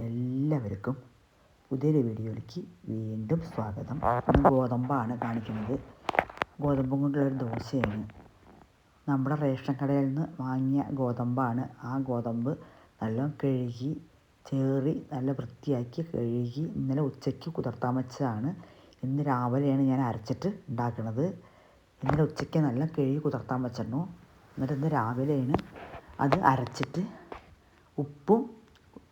എല്ലാവർക്കും പുതിയൊരു വീഡിയോയിലേക്ക് വീണ്ടും സ്വാഗതം. ഇന്ന് ഗോതമ്പാണ് കാണിക്കുന്നത്. ഗോതമ്പും കൊണ്ടുള്ളൊരു ദോശയാണ്. നമ്മുടെ റേഷൻ കടയിൽ നിന്ന് വാങ്ങിയ ഗോതമ്പാണ്. ആ ഗോതമ്പ് നല്ല കഴുകി ചേറി നല്ല വൃത്തിയാക്കി കഴുകി ഇന്നലെ ഉച്ചയ്ക്ക് കുതിർത്താൻ വെച്ചതാണ്. ഇന്ന് രാവിലെയാണ് ഞാൻ അരച്ചിട്ട് ഉണ്ടാക്കുന്നത് ഇന്നലെ ഉച്ചയ്ക്ക് നല്ല കഴുകി കുതിർത്താൻ വെച്ചിരുന്നു. എന്നിട്ട് ഇന്ന് രാവിലെയാണ് അത് അരച്ചിട്ട് ഉപ്പും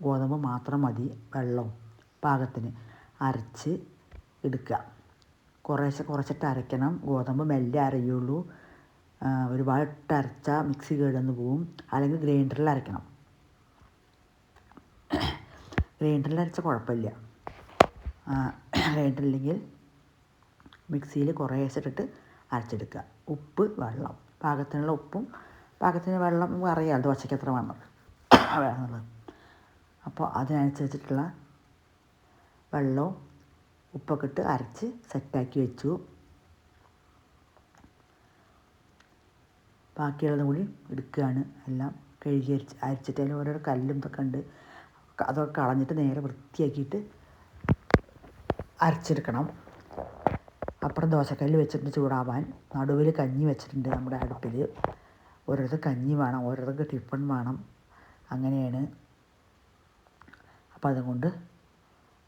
ഗോതമ്പ് മാത്രം മതി വെള്ളവും പാകത്തിന് അരച്ച് എടുക്കുക. കുറേശ്ശെ കുറച്ചിട്ട് അരയ്ക്കണം. ഗോതമ്പ് മെല്ലെ അരയുള്ളൂ. ഒരുപാട് ഇട്ട് അരച്ചാൽ മിക്സി കേടുവന്ന് പോവും. അല്ലെങ്കിൽ ഗ്രൈൻഡറിൽ അരയ്ക്കണം. ഗ്രൈൻഡറിൽ അരച്ചാൽ കുഴപ്പമില്ല. ഗ്രൈൻഡറില്ലെങ്കിൽ മിക്സിയിൽ കുറേ ഇട്ടിട്ട് അരച്ചെടുക്കുക. ഉപ്പ് വെള്ളം. പാകത്തിനുള്ള ഉപ്പും പാകത്തിന് വെള്ളം നമുക്ക് അറിയാം ദോശയ്ക്ക് എത്ര വേണം വേണമെന്നുള്ളത് അപ്പോൾ അതിനനുസരിച്ചിട്ടുള്ള വെള്ളവും ഉപ്പൊക്കെ ഇട്ട് അരച്ച് സെറ്റാക്കി വെച്ചു. ബാക്കിയുള്ളതും കൂടി എടുക്കുകയാണ്. എല്ലാം കഴുകി അരിച്ച് അരിച്ചിട്ട് അതിൽ ഓരോരോ കല്ലും ഇതൊക്കെ ഉണ്ട്. അതൊക്കെ കളഞ്ഞിട്ട് നേരെ വൃത്തിയാക്കിയിട്ട് അരച്ചെടുക്കണം. അപ്പുറം ദോശക്കല്ല് വെച്ചിട്ടുണ്ട് ചൂടാവാൻ. നടുവിൽ കഞ്ഞി വെച്ചിട്ടുണ്ട് നമ്മുടെ അടുപ്പിൽ. ഓരോരുത്തർ കഞ്ഞി വേണം ഓരോരുത്തർക്ക് ടിഫൺ വേണം. അങ്ങനെയാണ് അപ്പോൾ അതുകൊണ്ട്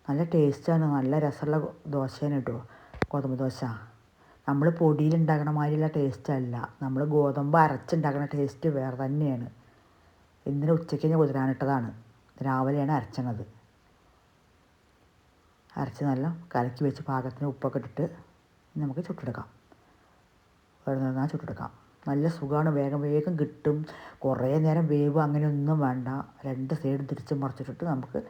നല്ല ടേസ്റ്റാണ് നല്ല രസമുള്ള ദോശയാണ് കേട്ടോ ഗോതമ്പ് ദോശ. നമ്മൾ പൊടിയിൽ ഉണ്ടാക്കുന്ന മാതിരിയുള്ള ടേസ്റ്റല്ല നമ്മൾ ഗോതമ്പ് അരച്ചുണ്ടാക്കുന്ന ടേസ്റ്റ് വേറെ തന്നെയാണ്. ഇന്നലെ ഉച്ചയ്ക്ക് ഞാൻ കുതിരാനിട്ടതാണ് രാവിലെയാണ് അരച്ചണത്. അരച്ച് നല്ല കലക്കി വെച്ച് പാകത്തിന് ഉപ്പൊക്കെ ഇട്ടിട്ട് നമുക്ക് ചുട്ടെടുക്കാം. വേറെ ഓരോന്നാ ചുട്ടെടുക്കാം. നല്ല സുഖമാണ് വേഗം വേഗം കിട്ടും. കുറേ നേരം വേവ് അങ്ങനെയൊന്നും വേണ്ട. രണ്ട് സൈഡ് തിരിച്ച് മറിച്ചിട്ടിട്ട് നമുക്ക്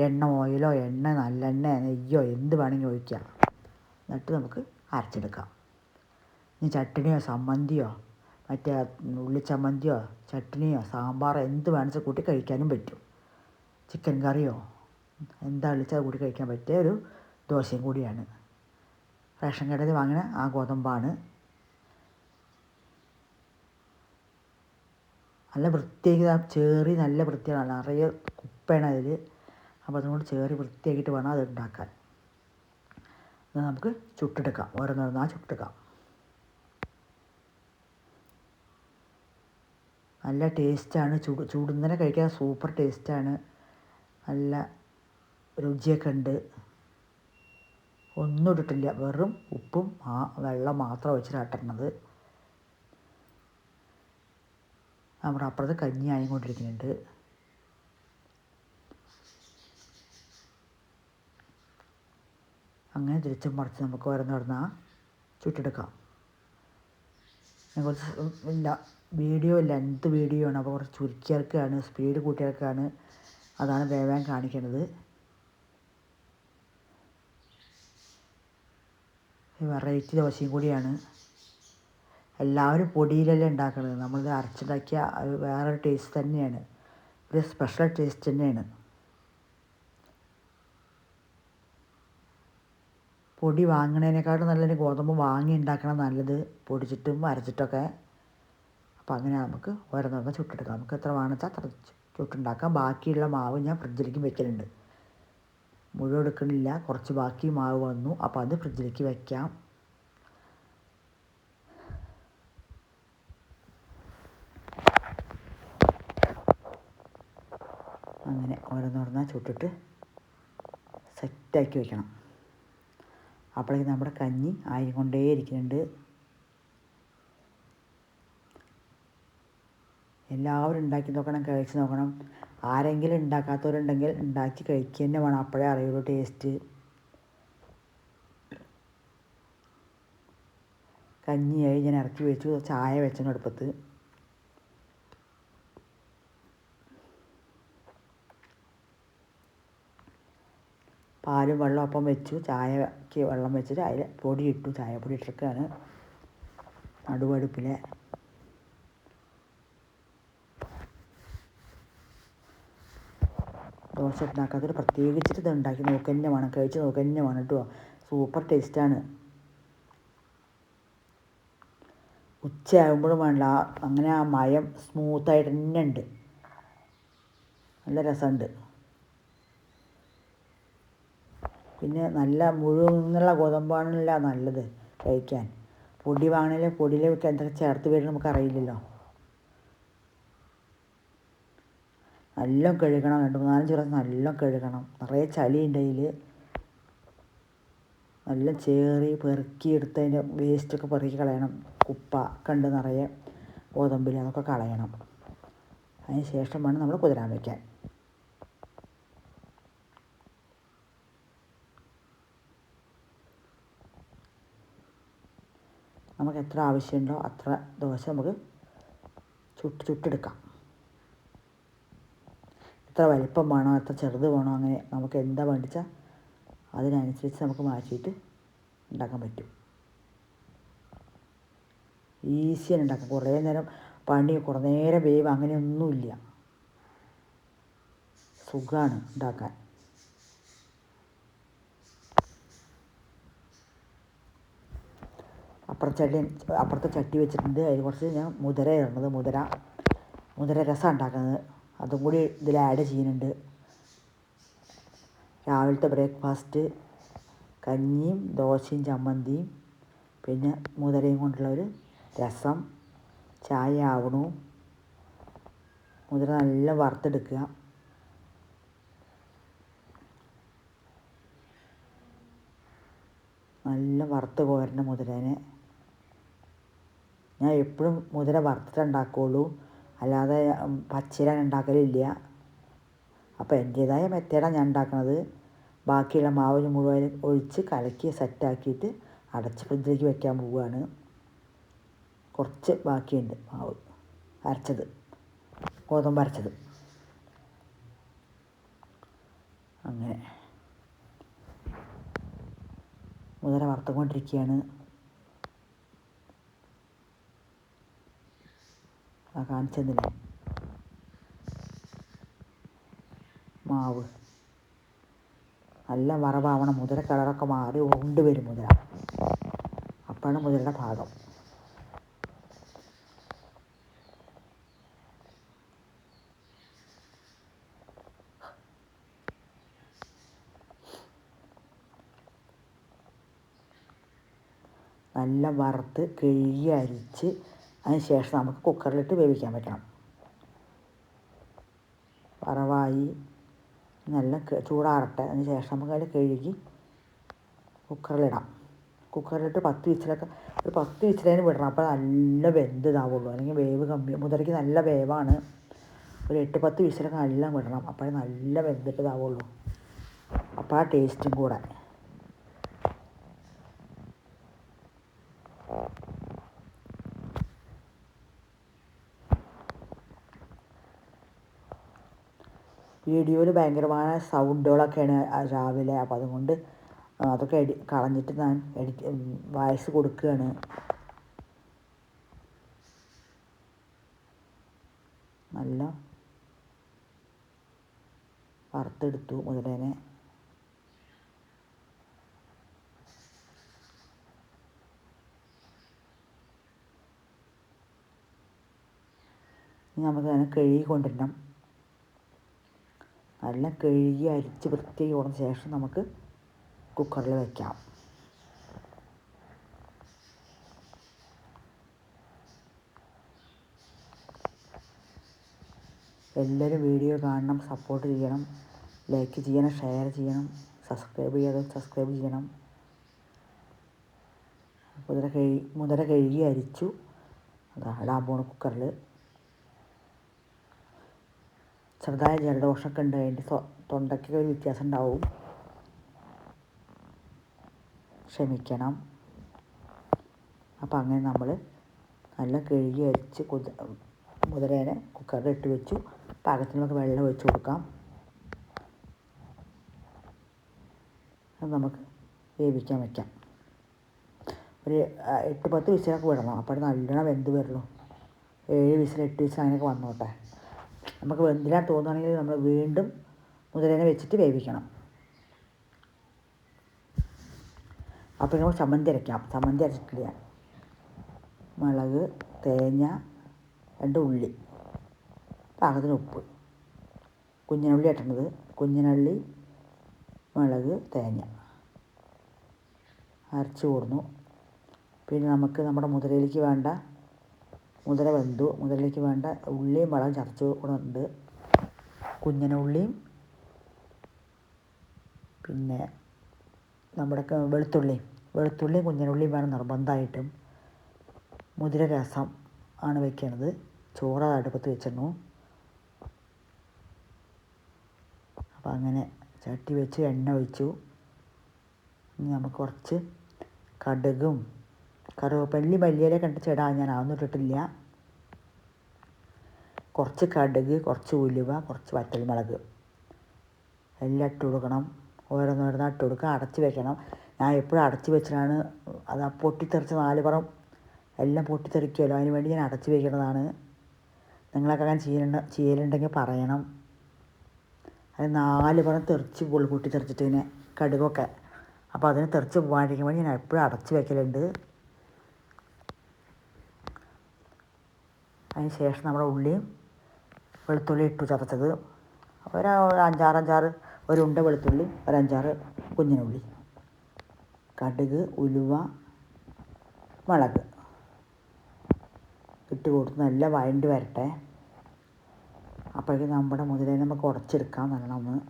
എണ്ണ ഓയിലോ എണ്ണ നല്ലെണ്ണ നെയ്യോ എന്ത് വേണമെങ്കിൽ ഒഴിക്കാം എന്നിട്ട് നമുക്ക് അരച്ചെടുക്കാം. ഇനി ചട്ടിണിയോ ചമ്മന്തിയോ മറ്റേ ഉള്ളിച്ചമ്മന്തിയോ ചട്ടിണിയോ സാമ്പാറോ എന്ത് വേണമെന്ന് കൂട്ടി കഴിക്കാനും പറ്റും. ചിക്കൻ കറിയോ എന്താ വിളിച്ചാൽ കൂടി കഴിക്കാൻ പറ്റിയ ഒരു ദോശയും കൂടിയാണ്. റേഷൻ കടയിൽ വാങ്ങുന്ന ആ ഗോതമ്പാണ്. നല്ല വൃത്തിയാക്കി ചേറി നല്ല വൃത്തിയാണ് നിറയെ കുപ്പയാണ് അതിൽ അപ്പോൾ അതുകൊണ്ട് ചേറി വൃത്തിയാക്കിയിട്ട് വേണം അത് ഉണ്ടാക്കാൻ. എന്നാൽ നമുക്ക് ചുട്ടെടുക്കാം. ഓരോന്നോരോന്നാ ചുട്ടെടുക്കാം. നല്ല ടേസ്റ്റാണ്. ചൂട് ചൂടുന്നതിനെ കഴിക്കാൻ സൂപ്പർ ടേസ്റ്റാണ്. നല്ല രുചിയൊക്കെ ഉണ്ട്. ഒന്നും ഇട്ടിട്ടില്ല. വെറും ഉപ്പും ആ വെള്ളം മാത്രം വെച്ചിട്ടാട്ടണത് നമ്മുടെ അപ്പുറത്ത് കഞ്ഞി ആയിക്കൊണ്ടിരിക്കുന്നുണ്ട്. അങ്ങനെ തിരിച്ചും മറിച്ച് നമുക്ക് ഓരോന്ന് പറഞ്ഞാൽ ചുറ്റെടുക്കാം കുറച്ച് ഇല്ല വീഡിയോ ലെങ്ത് വീഡിയോ ആണ്? അപ്പോൾ കുറച്ച് ചുരുക്കിയിറക്കുകയാണ് സ്പീഡ് കൂട്ടിയിറക്കുകയാണ് അതാണ് വേവാൻ കാണിക്കുന്നത്. വെറൈറ്റി ദോശയും കൂടിയാണ്. എല്ലാവരും പൊടിയിലല്ലേ ഉണ്ടാക്കുന്നത് നമ്മളിത് അരച്ചുണ്ടാക്കിയ വേറൊരു ടേസ്റ്റ് തന്നെയാണ്. ഒരു സ്പെഷ്യൽ ടേസ്റ്റ് തന്നെയാണ്. പൊടി വാങ്ങണതിനേക്കാളും നല്ലൊരു ഗോതമ്പ് വാങ്ങി ഉണ്ടാക്കണം നല്ലത് പൊടിച്ചിട്ടും അരച്ചിട്ടൊക്കെ. അപ്പോൾ അങ്ങനെ നമുക്ക് ഓരോന്നോരോന്ന് ചുട്ടെടുക്കാം. നമുക്ക് എത്ര വേണമെന്ന് അത്ര ചുട്ടുണ്ടാക്കാം. ബാക്കിയുള്ള മാവ് ഞാൻ ഫ്രിഡ്ജിലേക്ക് വെക്കലുണ്ട്. മുഴുവൻ എടുക്കണില്ല. കുറച്ച് ബാക്കി മാവ് വന്നു. അപ്പോൾ അത് ഫ്രിഡ്ജിലേക്ക് വെക്കാം. അങ്ങനെ ഓരോന്നോരോന്നാ ചുട്ടിട്ട് സെറ്റാക്കി വെക്കണം. അപ്പോഴേക്ക് നമ്മുടെ കഞ്ഞി ആയിക്കൊണ്ടേ ഇരിക്കുന്നുണ്ട് എല്ലാവരും ഉണ്ടാക്കി നോക്കണം കഴിച്ച് നോക്കണം. ആരെങ്കിലും ഉണ്ടാക്കാത്തവരുണ്ടെങ്കിൽ ഉണ്ടാക്കി കഴിക്കുക തന്നെ വേണം. അപ്പോഴേ അറിയുള്ളൂ ടേസ്റ്റ് കഞ്ഞിയായി ഞാൻ ഇറക്കി വെച്ചു ചായ വെച്ചു അടുപ്പത്ത്. പാലും വെള്ളം ഒപ്പം വെച്ചു. ചായക്ക് വെള്ളം വെച്ചിട്ട് അതിൽ പൊടി ഇട്ടു ചായപ്പൊടി ഇട്ടിരിക്കുകയാണ് നടുവടുപ്പിലെ. ദോശ ഉണ്ടാക്കാത്തൊരു പ്രത്യേകിച്ചിട്ട് ഇത് ഉണ്ടാക്കി. നോക്കന്നെ വേണം. കഴിച്ച് നോക്കന്നെ വേണം കേട്ടോ സൂപ്പർ ടേസ്റ്റാണ്. ഉച്ചയാകുമ്പോഴും വേണ്ട. അങ്ങനെ ആ മയം സ്മൂത്തായിട്ട് തന്നെ ഉണ്ട്. നല്ല രസമുണ്ട്. പിന്നെ നല്ല മുഴുന്നുള്ള ഗോതമ്പാണല്ല നല്ലത് കഴിക്കാൻ. പൊടി വാങ്ങണേൽ പൊടിയിലൊക്കെ എന്തൊക്കെ ചേർത്ത് വരുന്നത് നമുക്കറിയില്ലല്ലോ. നല്ല കഴുകണം. രണ്ട് മൂന്നാലഞ്ച് പ്രാവശ്യം നല്ല കഴുകണം. നിറയെ ചളി ഉണ്ട് അതിൽ നല്ല ചേറി പെറുക്കി എടുത്തതിന്റെ വേസ്റ്റൊക്കെ പെറുക്കി കളയണം. കുപ്പ കണ്ട് നിറയെ ഗോതമ്പിൽ അതൊക്കെ കളയണം. അതിന് ശേഷം വേണം നമ്മൾ കുതിരാൻ വയ്ക്കാൻ നമുക്ക് എത്ര ആവശ്യമുണ്ടോ അത്ര ദോശ നമുക്ക് ചുട്ട് ചുട്ടെടുക്കാം. എത്ര വലിപ്പം വേണോ എത്ര ചെറുത് വേണോ അങ്ങനെ നമുക്ക് എന്താ വേണ്ടിച്ചാൽ അതിനനുസരിച്ച് നമുക്ക് മാറ്റിയിട്ട് ഉണ്ടാക്കാൻ പറ്റും. ഈസിയാണ് ഉണ്ടാക്കാം കുറേ നേരം പണി കുറേ നേരം വേവ് അങ്ങനെയൊന്നുമില്ല. സുഖമാണ് ഉണ്ടാക്കാൻ. അപ്പുറത്തെ ചട്ടി അപ്പുറത്തെ ചട്ടി വെച്ചിട്ടുണ്ട്. അതിൽ കുറച്ച് ഞാൻ മുതിര ഇടുന്നത് മുതിര. മുതിര രസം ഉണ്ടാക്കുന്നത്. അതും കൂടി ഇതിൽ ആഡ് ചെയ്യുന്നുണ്ട്. രാവിലത്തെ ബ്രേക്ക്ഫാസ്റ്റ് കഞ്ഞിയും ദോശയും ചമ്മന്തിയും പിന്നെ മുതിരയും കൊണ്ടുള്ള ഒരു രസം. ചായ ആവണു. മുതിര നല്ല വറുത്തെടുക്കുക. നല്ല വറുത്ത് കോരണ മുതിരേനെ. ഞാൻ എപ്പോഴും മുതിര വറുത്തിട്ട് ഉണ്ടാക്കുകയുള്ളൂ അല്ലാതെ പച്ചര ഉണ്ടാക്കലില്ല. അപ്പോൾ എന്റേതായ മെത്തേഡാണ് ഞാൻ ഉണ്ടാക്കുന്നത് ബാക്കിയുള്ള മാവ് മുഴുവൻ ഒഴിച്ച് കലക്കി സെറ്റാക്കിയിട്ട് അടച്ച് ഫ്രിഡ്ജിലേക്ക് വെക്കാൻ പോവുകയാണ് കുറച്ച് ബാക്കിയുണ്ട് മാവ്. അരച്ചത്. ഗോതമ്പ് അരച്ചത്. അങ്ങനെ. മുതല വറുത്തുകൊണ്ടിരിക്കുകയാണ് ആ കാണിച്ചെന്നില്ലേ? മാവ്. നല്ല വറവാവണം. മുതിര കളറൊക്കെ മാറി ഉണ്ട് വരും മുതിര. അപ്പോഴാണ് മുതിരയുടെ ഭാഗം നല്ല വറുത്ത് കിഴി അരിച്ച് അതിന് ശേഷം നമുക്ക് കുക്കറിലിട്ട് വേവിക്കാൻ പറ്റണം വറവായി നല്ല ചൂടാറട്ടെ. അതിന് ശേഷം നമുക്ക് അതിൽ കഴുകി കുക്കറിലിടാം. കുക്കറിലിട്ട് പത്ത് വിസിലൊക്കെ ഒരു പത്ത് വിസിലേന് വിടണം. അപ്പോൾ നല്ല വെന്ത് ഇതാവുള്ളൂ അല്ലെങ്കിൽ വേവ് കമ്മി മുതലയ്ക്ക് നല്ല വേവാണ്. ഒരു എട്ട് പത്ത് വിസിലൊക്കെ നല്ല വിടണം. അപ്പോഴേ നല്ല വെന്തിട്ട് ഇതാവുള്ളൂ അപ്പോൾ ആ ടേസ്റ്റും കൂടെ. വീഡിയോയിൽ ഭയങ്കരമായ സൗണ്ടുകളൊക്കെയാണ് രാവിലെ. അപ്പം അതുകൊണ്ട് അതൊക്കെ എഡി കളഞ്ഞിട്ട് ഞാൻ എഡിറ്റ് വോയിസ് കൊടുക്കുകയാണ് നല്ല വറുത്തെടുത്തു മുതലേനെ. നമുക്ക് അതിനെ കഴുകി കൊണ്ടുവരണം. നല്ല കഴുകി അരിച്ച് വൃത്തിയാക്കി ശേഷം നമുക്ക് കുക്കറിൽ വയ്ക്കാം എല്ലാവരും വീഡിയോ കാണണം സപ്പോർട്ട് ചെയ്യണം ലൈക്ക് ചെയ്യണം ഷെയർ ചെയ്യണം സബ്സ്ക്രൈബ് ചെയ്യാതെ സബ്സ്ക്രൈബ് ചെയ്യണം. മുതിര കഴുകി മുതിര കഴുകി അരിച്ചു. അതാ ഇടാൻ പോണ കുക്കറിൽ ചെറുതായ ജലദോഷമൊക്കെ ഉണ്ട്. അതിന്റെ തൊണ്ടയ്ക്ക് ഒരു വ്യത്യാസം ഉണ്ടാവും. ക്ഷമിക്കണം. അപ്പം അങ്ങനെ നമ്മൾ നല്ല കഴുകി അരിച്ച് കുത മുതിരേനെ കുക്കറിൽ ഇട്ട് വെച്ചു. പാകത്തിന് നമുക്ക് വെള്ളം ഒഴിച്ച് കൊടുക്കാം. അത് നമുക്ക് വേവിക്കാൻ വയ്ക്കാം ഒരു എട്ട് പത്ത് വിസിലൊക്കെ വിടണം. അപ്പോൾ നല്ലോണം വെന്ത് വരുള്ളൂ. ഏഴ് വിസിൽ എട്ട് വിസിൽ അങ്ങനെയൊക്കെ വന്നോട്ടെ. നമുക്ക് വെന്തിരാൻ തോന്നുകയാണെങ്കിൽ നമ്മൾ വീണ്ടും മുതലേനെ വെച്ചിട്ട് വേവിക്കണം. അപ്പോൾ നമുക്ക് ചമ്മന്തി അരയ്ക്കാം ചമ്മന്തി അരച്ചിട്ടില്ല. മുളക് തേങ്ങ രണ്ട് ഉള്ളി. പാകത്തിന് ഉപ്പ്. കുഞ്ഞിനുള്ളി ഇട്ടണത് കുഞ്ഞിനുള്ളി മുളക് തേങ്ങ. അരച്ച് കൂടുന്നു. പിന്നെ നമുക്ക് നമ്മുടെ മുതലയിലേക്ക് വേണ്ട മുതിര വെന്തു. മുതിരയിലേക്ക് വേണ്ട ഉള്ളിയും വളം ചതച്ച് കൊടുക്കുന്നുണ്ട്. കുഞ്ഞന ഉള്ളിയും പിന്നെ നമ്മുടെ വെളുത്തുള്ളി വെളുത്തുള്ളിയും. കുഞ്ഞനുള്ളിയും വേണം നിർബന്ധമായിട്ടും. മുതിര രസം ആണ് വെക്കുന്നത് ചോറ് അടുപ്പത്ത് വെച്ചിരുന്നു അപ്പോൾ അങ്ങനെ ചട്ടി വെച്ച് എണ്ണ ഒഴിച്ചു. ഇനി നമുക്ക് കുറച്ച് കടുകും കറുവപ്പള്ളി മല്ലിയില കണ്ട ചേടാ ഞാൻ അതൊന്നും ഇട്ടിട്ടില്ല. കുറച്ച് കടുക് കുറച്ച് ഉലുവ കുറച്ച് വറ്റൽമുളക്. എല്ലാം ഇട്ട് കൊടുക്കണം. ഓരോന്നോരോന്ന് ഇട്ട് കൊടുക്കുക. അടച്ച് വെക്കണം. ഞാൻ എപ്പോഴും അടച്ച് വെച്ചിട്ടാണ് അത് ആ പൊട്ടിത്തെറിച്ച് നാല് പറം എല്ലാം പൊട്ടിത്തെറിക്കുമല്ലോ. അതിന് വേണ്ടി ഞാൻ അടച്ച് വെക്കുന്നതാണ് നിങ്ങളൊക്കെ അങ്ങനെ ചെയ്യണ്ട ചെയ്യലുണ്ടെങ്കിൽ പറയണം. അത് നാല് പുറം തെറിച്ച് പൊള്ളി പൊട്ടിത്തെറിച്ചിട്ട് പിന്നെ കടുകൊക്കെ. അപ്പോൾ അതിനെ തെറിച്ച് പോകാണ്ടിരിക്കാൻ വേണ്ടി ഞാൻ എപ്പോഴും അടച്ച് വെക്കലുണ്ട്. അതിന് ശേഷം നമ്മുടെ ഉള്ളിയും വെളുത്തുള്ളി ഇട്ടു ചതച്ചത്. ഒരു അഞ്ചാറ് ഒരു ഉണ്ട വെളുത്തുള്ളി ഒരു അഞ്ചാറ് കുഞ്ഞിനുള്ളി കടുക് ഉലുവ മുളക്. ഇട്ട് കൊടുത്ത് നല്ല വഴണ്ടി വരട്ടെ. അപ്പോഴേക്കും നമ്മുടെ മുതലേ നമുക്ക് ഉടച്ചെടുക്കാൻ നല്ലോണം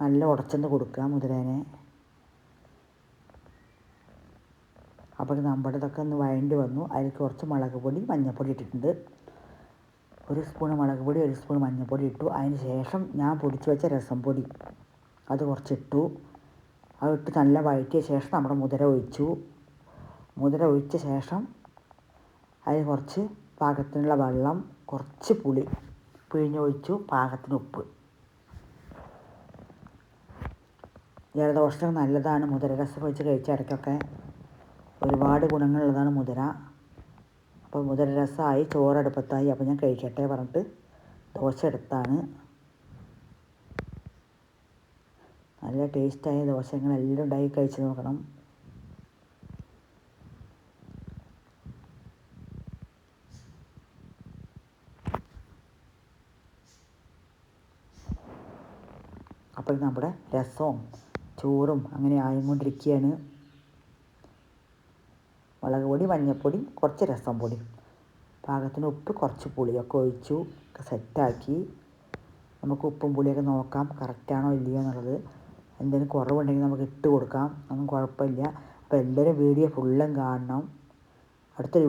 നല്ല ഉടച്ചെന്ന് കൊടുക്കുക മുതിരേനെ അപ്പോൾ നമ്മുടെ ഇതൊക്കെ ഒന്ന് വഴണ്ടി വന്നു. അതിൽ കുറച്ച് മുളക് പൊടി മഞ്ഞൾപ്പൊടി ഇട്ടിട്ടുണ്ട്. ഒരു സ്പൂൺ മുളക് പൊടി ഒരു സ്പൂൺ മഞ്ഞൾപ്പൊടി ഇട്ടു. അതിന് ശേഷം ഞാൻ പൊടിച്ച് വെച്ച രസം പൊടി. അത് കുറച്ചിട്ടു. അത് ഇട്ട് നല്ല വഴറ്റിയ ശേഷം നമ്മുടെ മുതിര ഒഴിച്ചു. മുതിര ഒഴിച്ച ശേഷം അതിൽ കുറച്ച് പാകത്തിനുള്ള വെള്ളം കുറച്ച് പുളി പിഴിഞ്ഞൊഴിച്ചു പാകത്തിന് ഉപ്പ്. ജലദോഷം നല്ലതാണ്. മുതിര രസം ഒഴിച്ച് കഴിച്ച ഇടയ്ക്കൊക്കെ. ഒരുപാട് ഗുണങ്ങളുള്ളതാണ് മുതിര. അപ്പോൾ മുതിര രസമായി ചോറടുപ്പത്തായി. അപ്പോൾ ഞാൻ കഴിക്കട്ടെ പറഞ്ഞിട്ട് ദോശ എടുത്താണ്. നല്ല ടേസ്റ്റായ ദോശങ്ങളെല്ലാം ഉണ്ടാക്കി കഴിച്ച് നോക്കണം. അപ്പോൾ നമ്മുടെ രസവും ചോറും അങ്ങനെ ആയിക്കൊണ്ടിരിക്കുകയാണ് മുളക് പൊടി മഞ്ഞൾപ്പൊടി കുറച്ച് രസം പൊടി. പാകത്തിന് ഉപ്പ് കുറച്ച് പുളിയൊക്കെ ഒഴിച്ചു ഒക്കെ സെറ്റാക്കി. നമുക്ക് ഉപ്പും പുളിയൊക്കെ നോക്കാം കറക്റ്റാണോ ഇല്ലയോ എന്നുള്ളത്. എന്തെങ്കിലും കുറവുണ്ടെങ്കിൽ നമുക്ക് ഇട്ട് കൊടുക്കാം ഒന്നും കുഴപ്പമില്ല. അപ്പോൾ എല്ലാവരും വീഡിയോ ഫുള്ളും കാണണം. അടുത്തൊരു